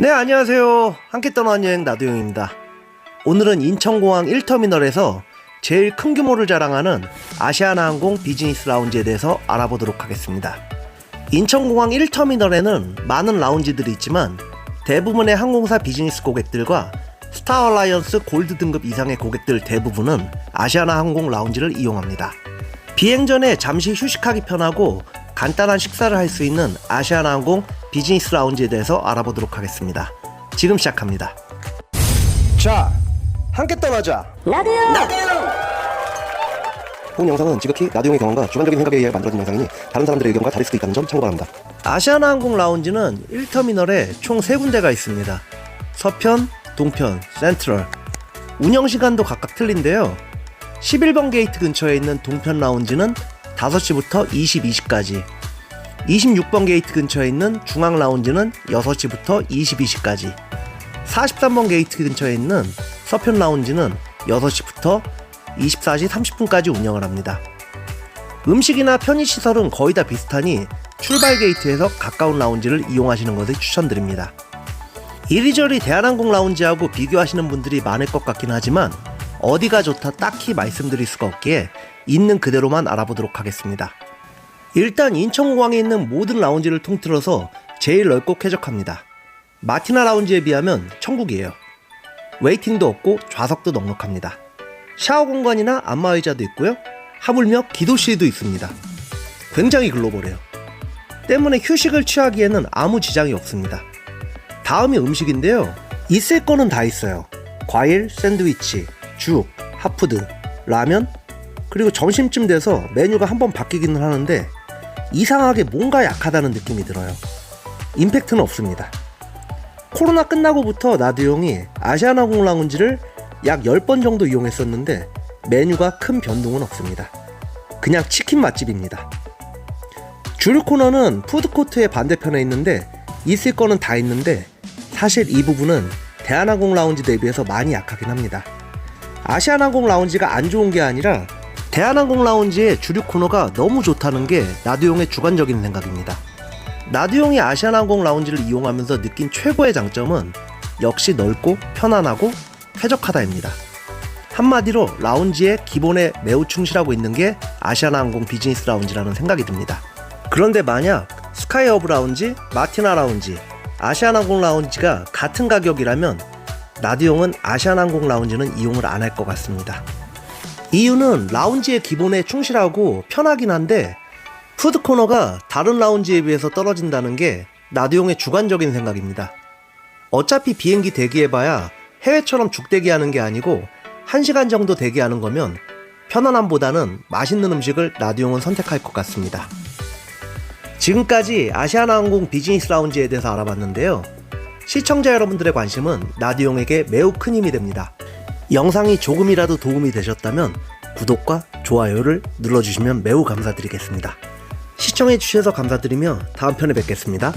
네, 안녕하세요. 함께 떠나는 여행 나도영입니다. 오늘은 인천공항 1터미널에서 제일 큰 규모를 자랑하는 아시아나항공 비즈니스 라운지에 대해서 알아보도록 하겠습니다. 인천공항 1터미널에는 많은 라운지들이 있지만 대부분의 항공사 비즈니스 고객들과 스타 얼라이언스 골드 등급 이상의 고객들 대부분은 아시아나 항공 라운지를 이용합니다. 비행 전에 잠시 휴식하기 편하고 간단한 식사를 할 수 있는 아시아나 항공 비즈니스 라운지에 대해서 알아보도록 하겠습니다. 지금 시작합니다. 자, 함께 떠나자. 본 영상은 지극히 나도용의 경험과 주관적인 생각에 의해 만들어진 영상이니 다른 사람들의 의견과 다를 수도 있다는 점 참고 바랍니다. 아시아나 항공 라운지는 1터미널에 총 3군데가 있습니다. 서편, 동편, 센트럴. 운영 시간도 각각 틀린데요. 11번 게이트 근처에 있는 동편 라운지는 5시부터 22시까지. 26번 게이트 근처에 있는 중앙 라운지는 6시부터 22시까지. 43번 게이트 근처에 있는 서편 라운지는 6시부터 24시 30분까지 운영을 합니다. 음식이나 편의시설은 거의 다 비슷하니 출발 게이트에서 가까운 라운지를 이용하시는 것을 추천드립니다. 이리저리 대한항공 라운지하고 비교하시는 분들이 많을 것 같긴 하지만 어디가 좋다 딱히 말씀드릴 수가 없기에 있는 그대로만 알아보도록 하겠습니다. 일단 인천공항에 있는 모든 라운지를 통틀어서 제일 넓고 쾌적합니다. 마티나 라운지에 비하면 천국이에요. 웨이팅도 없고 좌석도 넉넉합니다. 샤워 공간이나 안마 의자도 있고요. 하물며 기도실도 있습니다. 굉장히 글로벌해요. 때문에 휴식을 취하기에는 아무 지장이 없습니다. 다음이 음식인데요. 있을 거는 다 있어요. 과일, 샌드위치, 죽, 핫푸드, 라면, 그리고 점심쯤 돼서 메뉴가 한번 바뀌기는 하는데 이상하게 뭔가 약하다는 느낌이 들어요. 임팩트는 없습니다. 코로나 끝나고부터 나두용이 아시아나공 라운지를 약 10번 정도 이용했었는데 메뉴가 큰 변동은 없습니다. 그냥 치킨 맛집입니다. 주류 코너는 푸드코트의 반대편에 있는데 있을 거는 다 있는데 사실 이 부분은 대한항공 라운지 대비해서 많이 약하긴 합니다. 아시아나공 라운지가 안 좋은 게 아니라 대한항공 라운지의 주류 코너가 너무 좋다는 게 나두용의 주관적인 생각입니다. 나두용이 아시아나항공 라운지를 이용하면서 느낀 최고의 장점은 역시 넓고 편안하고 쾌적하다입니다. 한마디로 라운지의 기본에 매우 충실하고 있는 게 아시아나항공 비즈니스 라운지라는 생각이 듭니다. 그런데 만약 스카이어브 라운지, 마티나 라운지, 아시아나항공 라운지가 같은 가격이라면 나두용은 아시아나항공 라운지는 이용을 안 할 것 같습니다. 이유는 라운지의 기본에 충실하고 편하긴 한데 푸드 코너가 다른 라운지에 비해서 떨어진다는 게 나두용의 주관적인 생각입니다. 어차피 비행기 대기해봐야 해외처럼 죽대기하는 게 아니고 1시간 정도 대기하는 거면 편안함보다는 맛있는 음식을 나두용은 선택할 것 같습니다. 지금까지 아시아나항공 비즈니스 라운지에 대해서 알아봤는데요. 시청자 여러분들의 관심은 나두용에게 매우 큰 힘이 됩니다. 영상이 조금이라도 도움이 되셨다면 구독과 좋아요를 눌러주시면 매우 감사드리겠습니다. 시청해주셔서 감사드리며 다음 편에 뵙겠습니다.